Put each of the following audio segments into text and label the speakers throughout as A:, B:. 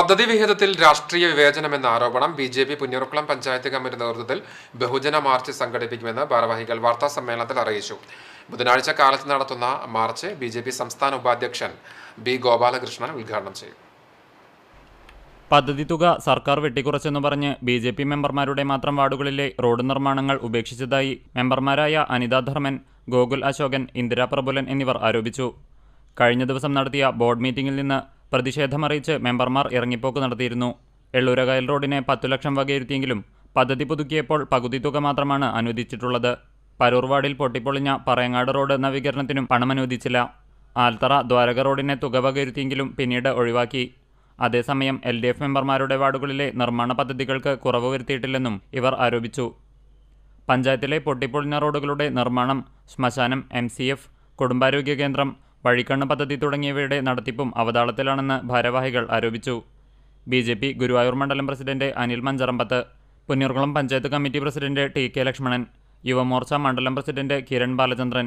A: പദ്ധതി വിഹിതത്തിൽ രാഷ്ട്രീയ വിവേചനമെന്ന ആരോപണം B J P Punnurkulam panchayat committee നേതൃത്വത്തിൽ ബഹുജന മാർച്ച് സംഘടിപ്പിക്കുമെന്ന് ഭാരവാഹികൾ വാർത്താ സമ്മേളനത്തിൽ അറിയിച്ചു. ബുധനാഴ്ച കാലത്ത് നടത്തുന്ന മാർച്ച് ബി ജെ പി സംസ്ഥാന ഉപാധ്യക്ഷൻ ബി ഗോപാലകൃഷ്ണൻ ഉദ്ഘാടനം ചെയ്യും.
B: പദ്ധതി തുക സർക്കാർ വെട്ടിക്കുറച്ചെന്ന് പറഞ്ഞ് ബി ജെ പി മെമ്പർമാരുടെ മാത്രം വാർഡുകളിലെ റോഡ് നിർമ്മാണങ്ങൾ ഉപേക്ഷിച്ചതായി മെമ്പർമാരായ അനിതാ ധർമ്മൻ ഗോകുൽ അശോകൻ ഇന്ദിരാ പ്രബുലൻ എന്നിവർ ആരോപിച്ചു. കഴിഞ്ഞ ദിവസം നടത്തിയ ബോർഡ് മീറ്റിംഗിൽ നിന്ന് പ്രതിഷേധമറിയിച്ച് മെമ്പർമാർ ഇറങ്ങിപ്പോക്ക് നടത്തിയിരുന്നു. എള്ളൂരകയൽ റോഡിനെ പത്തു ലക്ഷം വകയിരുത്തിയെങ്കിലും പദ്ധതി പുതുക്കിയപ്പോൾ പകുതി തുക മാത്രമാണ് അനുവദിച്ചിട്ടുള്ളത്. പരൂർ വാർഡിൽ പൊട്ടിപ്പൊളിഞ്ഞ പറയങ്ങാട് റോഡ് നവീകരണത്തിനും പണമനുവദിച്ചില്ല. ആൽത്തറ ദ്വാരക റോഡിനെ തുക വകയിരുത്തിയെങ്കിലും പിന്നീട് ഒഴിവാക്കി. അതേസമയം എൽ ഡി എഫ് മെമ്പർമാരുടെ വാർഡുകളിലെ നിർമ്മാണ പദ്ധതികൾക്ക് കുറവ് വരുത്തിയിട്ടില്ലെന്നും ഇവർ ആരോപിച്ചു. പഞ്ചായത്തിലെ പൊട്ടിപ്പൊളിഞ്ഞ റോഡുകളുടെ നിർമ്മാണം ശ്മശാനം എം സി എഫ് കുടുംബാരോഗ്യ കേന്ദ്രം വഴിക്കണ്ണ് പദ്ധതി തുടങ്ങിയവയുടെ നടത്തിപ്പും അവതാളത്തിലാണെന്ന് ഭാരവാഹികൾ ആരോപിച്ചു. ബി ജെ പി ഗുരുവായൂർ മണ്ഡലം president Anil Mancharampath Punnurkulam panchayat committee president T K Lakshmanan Yuvamorcha മണ്ഡലം president Kiran Balachandran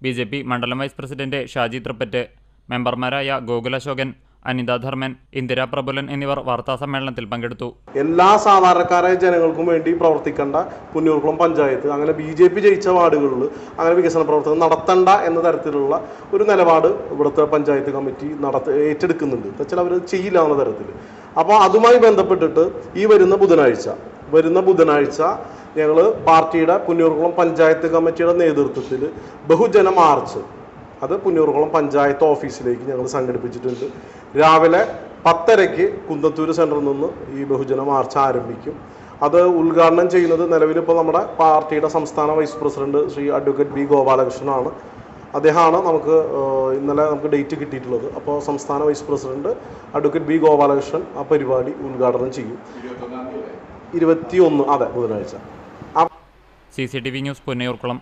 B: B J P മണ്ഡലം വൈസ് പ്രസിഡന്റ് ഷാജി തൃപ്പറ്റ് മെമ്പർമാരായ ഗോകുൽ അശോകൻ അനിത ധർമ്മൻ ഇന്ദിരാ പ്രബുലൻ എന്നിവർ വാർത്താസമ്മേളനത്തിൽ പങ്കെടുത്തു.
C: എല്ലാ സാധാരണക്കാരായ ജനങ്ങൾക്കും വേണ്ടി പ്രവർത്തിക്കേണ്ട പുന്നൂർക്കുളം പഞ്ചായത്ത് അങ്ങനെ ബി ജെ പി ജയിച്ച വാർഡുകളിൽ അങ്ങനെ വികസന പ്രവർത്തനം നടത്തണ്ട എന്ന തരത്തിലുള്ള ഒരു നിലപാട് ഇവിടുത്തെ പഞ്ചായത്ത് കമ്മിറ്റി നടത്ത ഏറ്റെടുക്കുന്നുണ്ട്. വെച്ചാൽ അവർ ചെയ്യില്ല എന്ന തരത്തിൽ. അപ്പോൾ അതുമായി ബന്ധപ്പെട്ടിട്ട് ഈ വരുന്ന ബുധനാഴ്ച വരുന്ന ബുധനാഴ്ച ഞങ്ങൾ പാർട്ടിയുടെ പുന്നൂർക്കുളം പഞ്ചായത്ത് കമ്മിറ്റിയുടെ നേതൃത്വത്തിൽ ബഹുജന മാർച്ച് അത് പുന്നൂർകുളം പഞ്ചായത്ത് ഓഫീസിലേക്ക് ഞങ്ങൾ സംഘടിപ്പിച്ചിട്ടുണ്ട്. രാവിലെ പത്തരയ്ക്ക് കുന്തത്തൂർ സെന്ററിൽ നിന്ന് ഈ ബഹുജന മാർച്ച് ആരംഭിക്കും. അത് ഉദ്ഘാടനം ചെയ്യുന്നത് നിലവിലിപ്പോൾ നമ്മുടെ പാർട്ടിയുടെ സംസ്ഥാന vice president Shri advocate B ഗോപാലകൃഷ്ണനാണ് അദ്ദേഹമാണ് നമുക്ക് ഇന്നലെ നമുക്ക് ഡേറ്റ് കിട്ടിയിട്ടുള്ളത്. അപ്പോൾ സംസ്ഥാന vice president advocate B Gopalakrishnan ആ പരിപാടി ഉദ്ഘാടനം ചെയ്യും. ഇരുപത്തി ഒന്ന് അതെ ബുധനാഴ്ച.
B: C C T V news Punnayurkulam